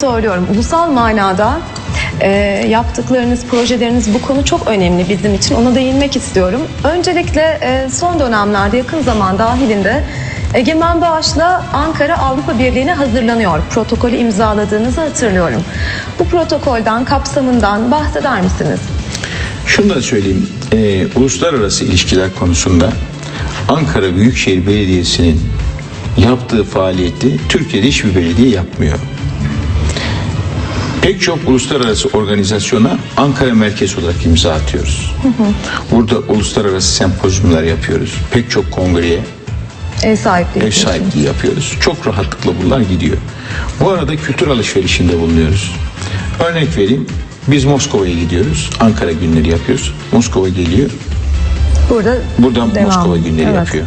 söylüyorum. Ulusal manada e, yaptıklarınız, projeleriniz bu konu çok önemli bizim için. Ona değinmek istiyorum. Öncelikle e, son dönemlerde yakın zaman dahilinde Egemen Bağış'la Ankara Avrupa Birliği'ne hazırlanıyor. Protokolü imzaladığınızı hatırlıyorum. Bu protokolden, kapsamından bahseder misiniz? Şunu da söyleyeyim. e, uluslararası ilişkiler konusunda Ankara Büyükşehir Belediyesi'nin yaptığı faaliyeti Türkiye'de hiçbir belediye yapmıyor. Pek çok uluslararası organizasyona Ankara merkez olarak imza atıyoruz. Burada uluslararası sempozyumlar yapıyoruz. Pek çok kongreye Ev sahipliği. ev sahipliği yapıyoruz. Çok rahatlıkla bunlar gidiyor. Bu arada kültür alışverişinde bulunuyoruz. Örnek vereyim. Biz Moskova'ya gidiyoruz. Ankara günleri yapıyoruz. Moskova geliyor. Burada Buradan devam. Moskova günleri Evet. yapıyor.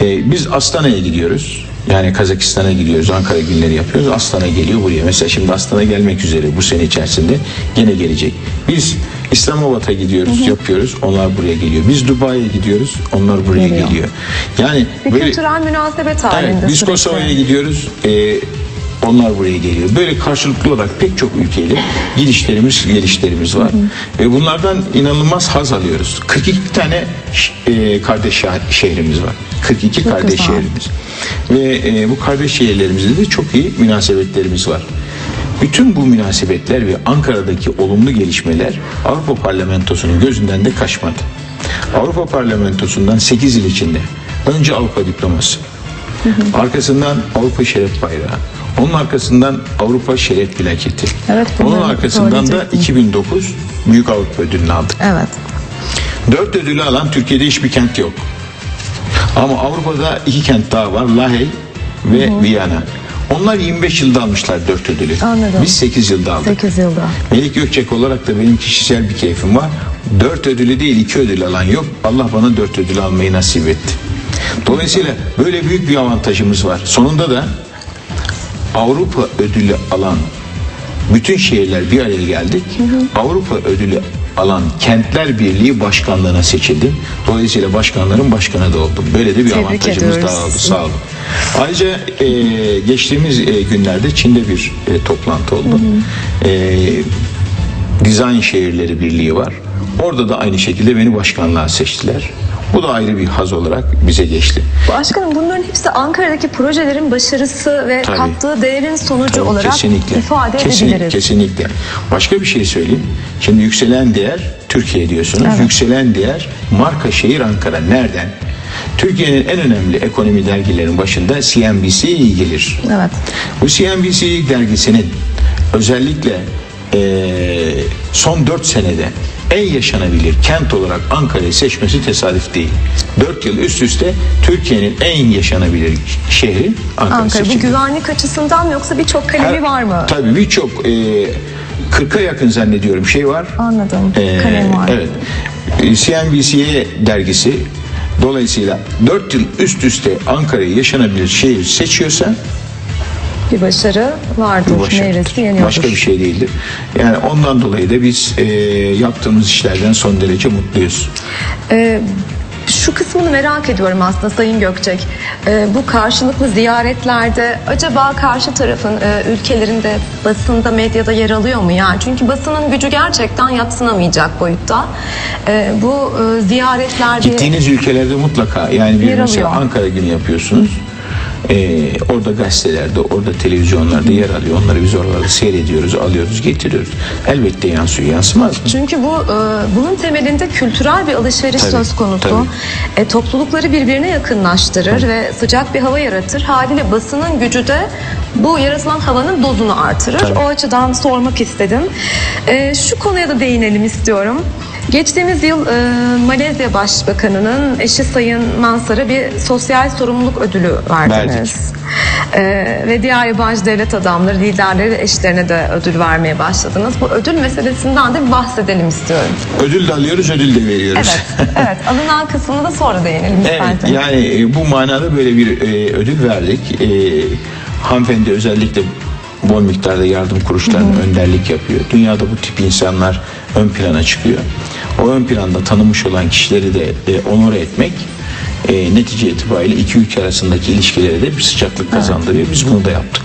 Ee, biz Astana'ya gidiyoruz. Yani Kazakistan'a gidiyoruz. Ankara günleri yapıyoruz. Astana geliyor buraya. Mesela şimdi Astana gelmek üzere bu sene içerisinde gene gelecek. Biz İslamabad'a gidiyoruz, yapıyoruz. Onlar buraya geliyor. Biz Dubai'ye gidiyoruz. Onlar buraya Geliyor. geliyor. Yani Bir böyle kültürel münasebet halinde. Evet, biz. Kosova'ya gidiyoruz. Ee, onlar buraya geliyor. Böyle karşılıklı olarak pek çok ülkeyle gidişlerimiz, gelişlerimiz var. Ve bunlardan inanılmaz haz alıyoruz. 42 tane e, kardeş şehrimiz var. 42 Çok kardeş güzel. şehrimiz. Ve e, bu kardeş şehirlerimizde de çok iyi münasebetlerimiz var. Bütün bu münasebetler ve Ankara'daki olumlu gelişmeler Avrupa Parlamentosu'nun gözünden de kaçmadı. Avrupa Parlamentosu'ndan 8 yıl içinde önce Avrupa diploması, arkasından Avrupa Şeref Bayrağı, onun arkasından Avrupa Şeref Plaketi, Evet, onun arkasından da söyleyecektim. 2009 Büyük Avrupa Ödülünü aldık. Evet. Dört ödülü alan Türkiye'de hiçbir kent yok. Ama Avrupa'da iki kent daha var. Lahey ve Viyana. Onlar 25 yılda almışlar dört ödülü. Anladım. Biz 8 yılda aldık. 8 yılda. Melik Gökçek olarak da benim kişisel bir keyfim var. Dört ödülü değil iki ödül alan yok. Allah bana dört ödül almayı nasip etti. Dolayısıyla böyle büyük bir avantajımız var. Sonunda da Avrupa ödülü alan bütün şehirler bir araya geldik. Avrupa ödülü alan Kentler Birliği başkanlığına seçildim. Dolayısıyla başkanların başkanı da oldum. Böyle de bir Tebrik avantajımız ediyoruz. daha oldu. Sağ olun. Ayrıca e, geçtiğimiz e, günlerde Çin'de bir e, toplantı oldu. E, Dizayn Şehirleri Birliği var. Orada da aynı şekilde beni başkanlığa seçtiler. Bu da ayrı bir haz olarak bize geçti. Başkanım bunların hepsi Ankara'daki projelerin başarısı ve Tabii. kattığı değerin sonucu Tabii, olarak kesinlikle. ifade Kesin- edebiliriz. Kesinlikle. Başka bir şey söyleyeyim. Şimdi yükselen değer Türkiye diyorsunuz. Evet. Yükselen değer marka şehir Ankara. Nereden? Türkiye'nin en önemli ekonomi dergilerinin başında CNBC gelir. Evet. Bu CNBC dergisinin özellikle eee, son 4 senede en yaşanabilir kent olarak Ankara'yı seçmesi tesadüf değil. 4 yıl üst üste Türkiye'nin en yaşanabilir şehri Ankara, Ankara bu güvenlik açısından mı yoksa birçok kalemi Her- var mı? Tabii birçok e, 40'a yakın zannediyorum şey var. Anladım. E, Kalem var. Evet. E, CNBC dergisi dolayısıyla 4 yıl üst üste Ankara'yı yaşanabilir şehir seçiyorsa Bir başarı vardır. Meyvesi yeniyordur. Başka bir şey değildir. Yani ondan dolayı da biz e, yaptığımız işlerden son derece mutluyuz. Ee, şu kısmını merak ediyorum aslında Sayın Gökçek. Ee, bu karşılıklı ziyaretlerde acaba karşı tarafın e, ülkelerinde basında medyada yer alıyor mu? Yani çünkü basının gücü gerçekten yatsınamayacak boyutta. Ee, bu e, ziyaretler bir- Gittiğiniz ülkelerde mutlaka yani bir mesela. Ankara günü yapıyorsunuz. Ee, orada gazetelerde, orada televizyonlarda yer alıyor. Onları biz oralarda seyrediyoruz, alıyoruz, getiriyoruz. Elbette yansıyor, yansımaz mı? Çünkü bu e, bunun temelinde kültürel bir alışveriş Tabii, söz konusu. tabii. E, toplulukları birbirine yakınlaştırır ve sıcak bir hava yaratır. Haliyle basının gücü de bu yaratılan havanın dozunu artırır. Tabii. O açıdan sormak istedim. E, şu konuya da değinelim istiyorum. Geçtiğimiz yıl e, Malezya Başbakanı'nın eşi Sayın Mansar'a bir sosyal sorumluluk ödülü verdiniz. E, ve diğer yabancı devlet adamları, liderleri ve eşlerine de ödül vermeye başladınız. Bu ödül meselesinden de bir bahsedelim istiyorum. Ödül de alıyoruz, ödül de veriyoruz. Evet, evet. Alınan kısmına da sonra değinelim Evet, istersen. yani e, bu manada böyle bir e, ödül verdik. E, hanımefendi özellikle bol miktarda yardım kuruluşlarına önderlik yapıyor. Dünyada bu tip insanlar ön plana çıkıyor. O ön planda tanınmış olan kişileri de e, onore etmek e, netice itibariyle iki ülke arasındaki ilişkilere de bir sıcaklık kazandırıyor. Biz bunu da yaptık.